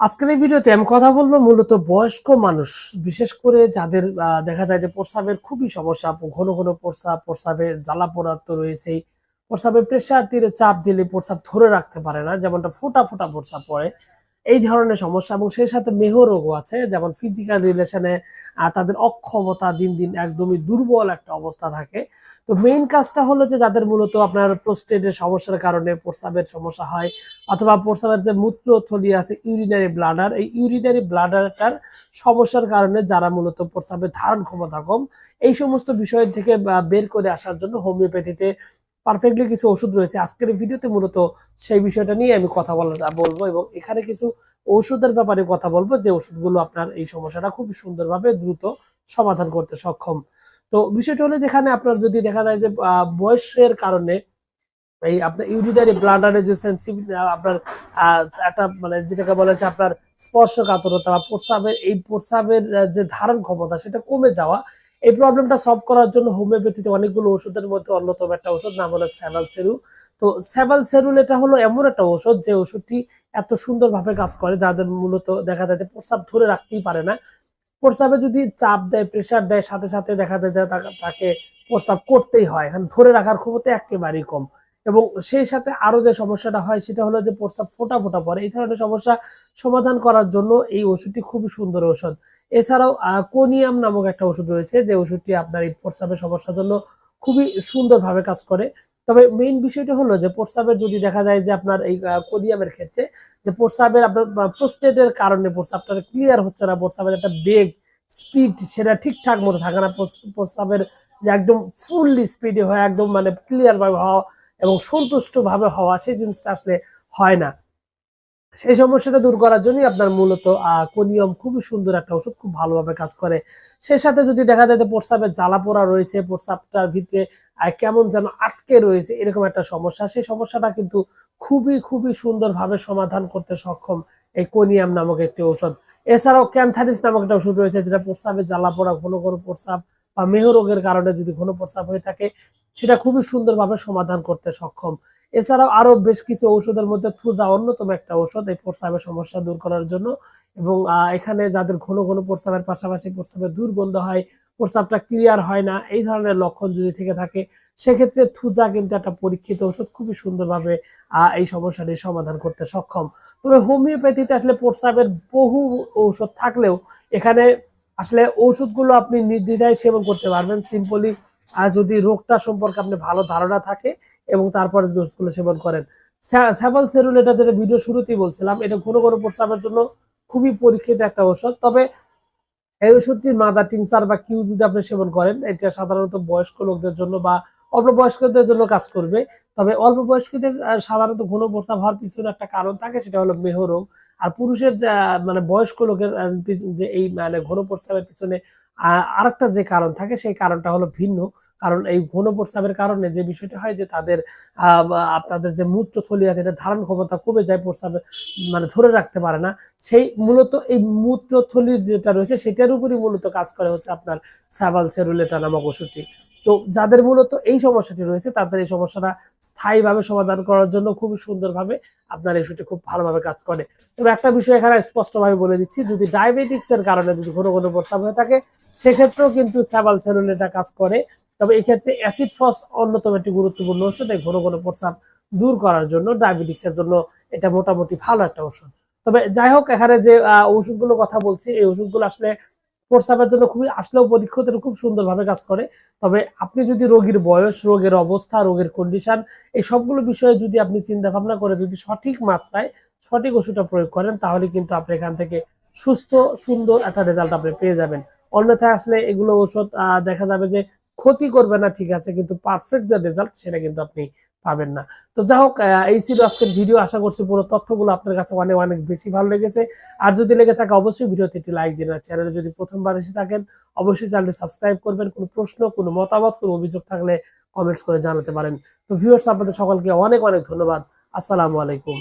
আজকের এই ভিডিওতে আমি কথা বলব মূলত বয়স্ক মানুষ, বিশেষ করে যাদের দেখা যায় যে প্রস্রাবের খুবই সমস্যা, ঘন ঘন প্রস্রাব, প্রস্রাবের জ্বালা পোড়া তো রয়েছেই প্রস্রাবের প্রেশার তীরে চাপ দিলে প্রস্রাব ধরে রাখতে পারে না, যেমনটা ফোটা ফোটা প্রস্রাব পড়ে। এই ধরনের সমস্যা এবং সেই সাথে মেহ রোগও আছে, যেমন ফিজিক্যাল রিলেশনে তাদের অক্ষমতা দিন দিন একদমই দুর্বল একটা অবস্থা থাকে। তো মেইন কাজটা হলো যে যাদের মূলত আপনার প্রোস্টেটের সমস্যার কারণে প্রস্রাবের সমস্যা হয়, অথবা প্রস্রাবের যে মূত্রথলি আছে ইউরিনারি ব্লাডার এই ইউরিনারি ব্লাডারটার সমস্যার কারণে যারা মূলত প্রস্রাবের ধারণ ক্ষমতা কম, এই সমস্ত বিষয় থেকে বের করে আসার জন্য হোমিওপ্যাথিতে পারফেক্টলি কিছু ওষুধ রয়েছে। আজকের ভিডিওতে মূলত সেই বিষয়টা নিয়ে আমি কথা বলা বলব এবং এখানে কিছু ওষুধের ব্যাপারে কথা বলব যে ওষুধগুলো আপনার এই সমস্যাটা খুব সুন্দরভাবে দ্রুত সমাধান করতে সক্ষম। তো বিষয়টা হলে যেখানে আপনার যদি দেখা যায় যে বয়সের কারণে এই আপনার ইউরিনারি ব্লাডারের যে সেন্সিটিভ আপনার একটা মানে যেটাকে বলা হচ্ছে আপনার স্পর্শকাতরতা বা প্রস্রাবের, এই প্রস্রাবের যে ধারণ ক্ষমতা সেটা কমে যাওয়া এই প্রবলেমটা সলভ করার জন্য হোমিওপ্যাথিতে অনেকগুলো ওষুধের মধ্যে অন্যতম একটা ওষুধ নাম হলো স্যাভাল সেরু তো স্যাভাল সেরুল এটা হলো এমন একটা ওষুধ যে ওষুধটি এত সুন্দরভাবে কাজ করে যাদের মূলত দেখা যায় যে প্রস্রাব ধরে রাখতেই পারে না। প্রস্রাবে যদি চাপ দেয় প্রেশার দেয়, সাথে সাথে দেখা যায় যে তাকে- প্রস্রাব করতেই হয়। এখানে ধরে রাখার ক্ষমতা একেবারেই কম। এবং সেই সাথে আরও যে সমস্যাটা হয়, সেটা হলো যে প্রস্রাব ফোটা ফোটা পড়ে। এই ধরনের সমস্যা সমাধান করার জন্য এই ওষুধটি খুবই সুন্দর ওষুধ এছাড়াও কোনিয়াম নামক একটা ওষুধ রয়েছে, যে ওষুধটি আপনার এই প্রস্রাবের সমস্যার জন্য খুবই সুন্দরভাবে কাজ করে। তবে মেইন বিষয়টা হলো যে প্রস্রাবের যদি দেখা যায় যে আপনার এই কোনিয়ামের ক্ষেত্রে, যে প্রস্রাবের আপনার প্রোস্টেটের কারণে প্রস্রাবটা ক্লিয়ার হচ্ছে না, প্রস্রাবের একটা বেগ স্পিড সেটা ঠিকঠাক মতো থাকে না, প্রস- প্রস্রাবের যে একদম ফুললি স্পিডে হয়, একদম মানে ক্লিয়ার ভাবে হওয়া এবং সন্তুষ্ট ভাবে হওয়া, সেই জিনিসটা আসলে হয় না। সেই সমস্যাটা দূর করার জন্যই আপনার মূলত কোনিয়ম খুবই সুন্দর একটা ওষুধ, খুব ভালোভাবে কাজ করে। সেই সাথে যদি দেখা যায় যে প্রস্রাবের জ্বালা পোড়া রয়েছে, প্রস্রাবটার ভিতরে কেমন যেন আটকে রয়েছে, এরকম একটা সমস্যা, সেই সমস্যাটা কিন্তু খুবই খুবই সুন্দরভাবে সমাধান করতে সক্ষম এই কোনিয়াম নামক একটি ওষুধ এছাড়াও ক্যান্থারিস নামক একটা ওষুধ রয়েছে, যেটা প্রস্রাবের জ্বালা পোড়া, ঘন ঘন প্রস্রাব বা মেহ রোগের কারণে যদি ঘন প্রস্রাব হয়ে থাকে সেটা খুবই সুন্দরভাবে সমাধান করতে সক্ষম। এছাড়াও আরও বেশ কিছু ঔষধের মধ্যে থুজা অন্যতম একটা ঔষধ এই প্রস্রাবের সমস্যা দূর করার জন্য এবং এখানে যাদের ঘন ঘন প্রস্রাবের পাশাপাশি প্রস্রাবের দুর্গন্ধ হয়, প্রস্রাবটা ক্লিয়ার হয় না, এই ধরনের লক্ষণ যদি থেকে থাকে, সেক্ষেত্রে থুজা কিন্তু একটা পরীক্ষিত ওষুধ খুবই সুন্দরভাবে এই সমস্যাটি সমাধান করতে সক্ষম। তবে হোমিওপ্যাথিতে আসলে প্রস্রাবের বহু ঔষধ থাকলেও এখানে আসলে ঔষধগুলো আপনি নির্দ্বিধায় সেবন করতে পারবেন। সিম্পলি আর যদি রোগটা সম্পর্কে আপনি ভালো ধারণা থাকে এবং তারপরে ওষুধগুলো সেবন করেন। স্যাবল সেরুল এটা যেটা ভিডিও শুরুতেই বলছিলাম, এটা ঘন ঘন প্রস্রাবের জন্য খুবই পরীক্ষিত একটা ওষুধ তবে এই ওষুধটির মাদার টিংসার বা কিউ যদি আপনি সেবন করেন, এটা সাধারণত বয়স্ক লোকদের জন্য বা অল্প বয়স্কদের জন্য কাজ করবে। তবে অল্প বয়স্কদের সাধারণত ঘন প্রস্রাব হওয়ার পিছনে একটা কারণ থাকে, সেটা হলো মেহ রোগ। আর পুরুষের যে মানে বয়স্ক লোকের যে এই মানে ঘন প্রস্রাবের পিছনে আরেকটা যে কারণ থাকে, সেই কারণটা হলো ভিন্ন। কারণ এই ঘন প্রস্রাবের কারণে যে বিষয়টা হয় যে তাদের আপনাদের যে মূত্রথলি আছে, এটা ধারণ ক্ষমতা কমে যায়, প্রস্রাব মানে ধরে রাখতে পারে না। সেই মূলত এই মূত্রথলির যেটা রয়েছে, সেটার উপরই মূলত কাজ করে হচ্ছে আপনার সাবাল সেরুলেটা নামক ওষুধটি। তো যাদের মূলত এই সমস্যাটি রয়েছে, তাদের এই সমস্যাটা স্থায়ীভাবে সমাধান করার জন্য খুবই সুন্দরভাবে আপনার ওষুধটি খুব ভালোভাবে কাজ করে তবে একটা বিষয় এখানে স্পষ্টভাবে বলে দিচ্ছি, যদি ডায়াবেটিক্স এর কারণে যদি ঘন ঘন প্রস্রাব হয়ে থাকে, সেক্ষেত্রেও কিন্তু স্যাভাল সেরুলেটা কাজ করে। তবে এই ক্ষেত্রে অ্যাসিড ফস অন্যতম একটি গুরুত্বপূর্ণ ওষুধ, এই ঘন ঘন প্রস্রাব দূর করার জন্য ডায়াবেটিক্স এর জন্য এটা মোটামুটি ভালো একটা ওষুধ। তবে যাই হোক, এখানে যে ওষুধগুলো কথা বলছি, এই ওষুধগুলো আসলে প্রস্রাবের জন্য খুবই আসলেও পরীক্ষিত খুব সুন্দরভাবে কাজ করে। তবে আপনি যদি রোগীর বয়স, রোগের অবস্থা, রোগের কন্ডিশন এই সবগুলো বিষয়ে যদি আপনি চিন্তা ভাবনা করে যদি সঠিক মাত্রায় সঠিক ওষুধটা প্রয়োগ করেন, তাহলে কিন্তু আপনি এখান থেকে সুস্থ, সুন্দর একটা রেজাল্ট আপনি পেয়ে যাবেন। অন্যথায় আসলে এগুলো ওষুধ দেখা যাবে যে ক্ষতি করবে না, ঠিক আছে, কিন্তু পারফেক্ট যে রেজাল্ট সেটা কিন্তু আপনি পাবেন না। তো যাই হোক এই ছিল আজকের ভিডিও আশা করছি পুরো তথ্যগুলো আপনার কাছে অনেক অনেক বেশি ভালো লেগেছে। আর যদি লেগে থাকে, অবশ্যই ভিডিওতে একটি লাইক দিন আর চ্যানেলে যদি প্রথমবার এসে থাকেন, অবশ্যই চ্যানেলটি সাবস্ক্রাইব করবেন। কোনো প্রশ্ন, কোনো মতামত, কোনো অভিযোগ থাকলে কমেন্টস করে জানাতে পারেন। তো ভিউয়ার্স আপনাদের সকলকে অনেক অনেক ধন্যবাদ। আসসালামু আলাইকুম।